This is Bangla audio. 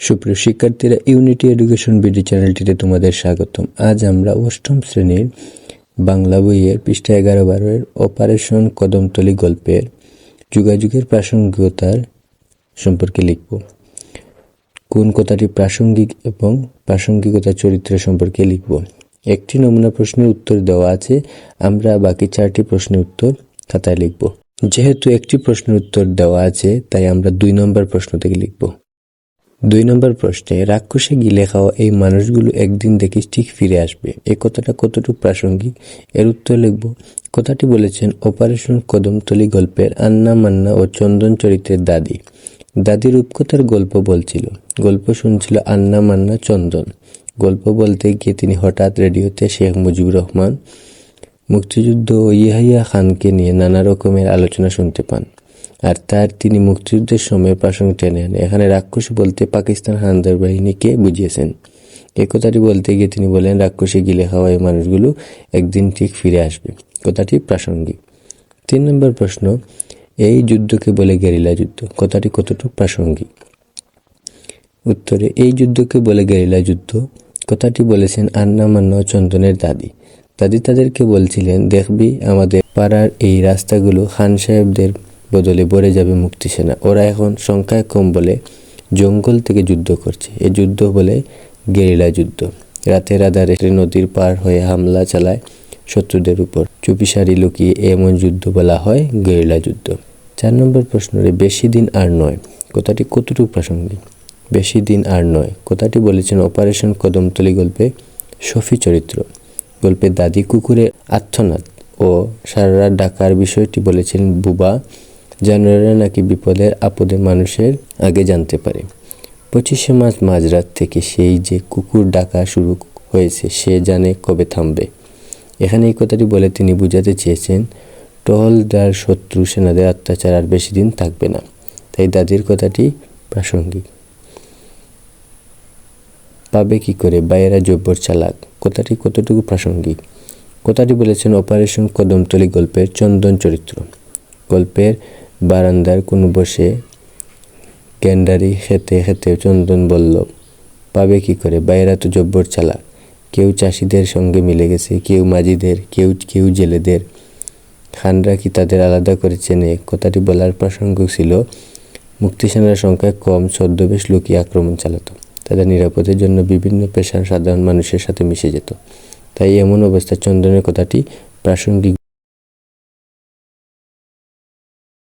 সুপ্রিয় শিক্ষার্থীরা ইউনিটি এডুকেশন বিডি চ্যানেলটিতে তোমাদের স্বাগতম। আজ আমরা অষ্টম শ্রেণির বাংলা বইয়ের পৃষ্ঠা এগারো বারোয়ের অপারেশন কদমতলি গল্পের যোগাযোগের প্রাসঙ্গিকতার সম্পর্কে লিখব। কোন কথাটি প্রাসঙ্গিক এবং প্রাসঙ্গিকতা চরিত্র সম্পর্কে লিখব? একটি নমুনা প্রশ্নের উত্তর দেওয়া আছে, আমরা বাকি চারটি প্রশ্নের উত্তর খাতায় লিখব। যেহেতু একটি প্রশ্নের উত্তর দেওয়া আছে, তাই আমরা দুই নম্বর প্রশ্ন থেকে লিখব। দুই নম্বর প্রশ্নে, রাক্ষসে গিলে খাওয়া এই মানুষগুলো একদিন দেখিস ঠিক ফিরে আসবে। এ কথাটা কতটুকু প্রাসঙ্গিক? এর উত্তর লিখব। কথাটি বলেছেন, অপারেশন কদমতলি গল্পের আন্না মান্না ও চন্দন চরিত্রের দাদি। দাদি রূপকথার গল্প বলছিল। গল্প শুনছিল আন্না মান্না চন্দন। গল্প বলতে গিয়ে তিনি হঠাৎ রেডিওতে শেখ মুজিবুর রহমান, মুক্তিযুদ্ধ ও ইয়াহিয়া খানকে নিয়ে নানা রকমের আলোচনা শুনতে পান। আর তার তিনি মুক্তিযুদ্ধের সময় প্রাসঙ্গ টেনে আনে। এখানে রাক্ষস বলতে পাকিস্তান হানাদার বাহিনীকে বুঝিয়েছেন। এই কথাটি বলতে গিয়ে তিনি বলেন, রাক্ষসে গিলে খাওয়া এই মানুষগুলো একদিন ঠিক ফিরে আসবে। কথাটি প্রাসঙ্গিক। তিন নম্বর প্রশ্ন, এই যুদ্ধকে বলে গেরিলা যুদ্ধ। কথাটি কতটুকু প্রাসঙ্গিক? উত্তরে, এই যুদ্ধকে বলে গেরিলা যুদ্ধ। কথাটি বলেছেন আন্না মান্না চন্দনের দাদি। দাদি তাদেরকে বলছিলেন, দেখবি আমাদের পাড়ার এই রাস্তাগুলো খান সাহেবদের বদলে ভরে যাবে মুক্তি সেনা ওরা এখন সংখ্যায় কম বলে জঙ্গল থেকে যুদ্ধ করছে। এ যুদ্ধ বলে গেরিলা যুদ্ধ। রাতের আধারে নদীর পার হয়ে হামলা চালায় শত্রুদের উপর। চুপিসারি লুকিয়ে এমন যুদ্ধ বলা হয় গেরিলা যুদ্ধ। চার নম্বর প্রশ্নরে বেশি দিন আর নয়? কথাটি কতটুকু প্রাসঙ্গিক? বেশি দিন আর নয়। কথাটি বলেছেন অপারেশন কদমতলি গল্পে শফি চরিত্র। গল্পে দাদি কুকুরের আত্মনাদ ও সারা ডাকার বিষয়টি বলেছেন বুবা জানুয়ারিরা নাকি বিপদের আপদে মানুষের আগে জানতে পারে। পঁচিশে মার্চ মাঝরাত থেকে সেই যে কুকুর ডাকা শুরু হয়েছে, সে জানে কবে থামবে। এখানে এই কথাটি বলে তিনি বুঝাতে চেয়েছেন টহলদার শত্রু সেনাদের অত্যাচার আর বেশি দিন থাকবে না। তাই দাদির কথাটি প্রাসঙ্গিক। পাবে কি করে? বাইরা জব্বর চালাক। কথাটি কতটুকু প্রাসঙ্গিক? কথাটি বলেছেন, অপারেশন কদমতলি গল্পের চন্দন চরিত্র। গল্পের বারান্দার কোনো বসে ক্যান্ডারি খেতে খেতে চন্দন বলল, পাবে কি করে? বাইরা তো জব্বর চালাক কেউ চাষিদের সঙ্গে মিলে গেছে, কেউ মাঝিদের, কেউ কেউ জেলেদের। খানরা কি তাদের আলাদা করে চেনে? কথাটি বলার প্রসঙ্গ ছিল, মুক্তিসেনার সংখ্যা কম ছদ্মবেশ লুকিয়ে আক্রমণ চালাতো। তাদের নিরাপদের জন্য বিভিন্ন পেশার সাধারণ মানুষের সাথে মিশে যেত। তাই এমন অবস্থায় চন্দনের কথাটি প্রাসঙ্গিক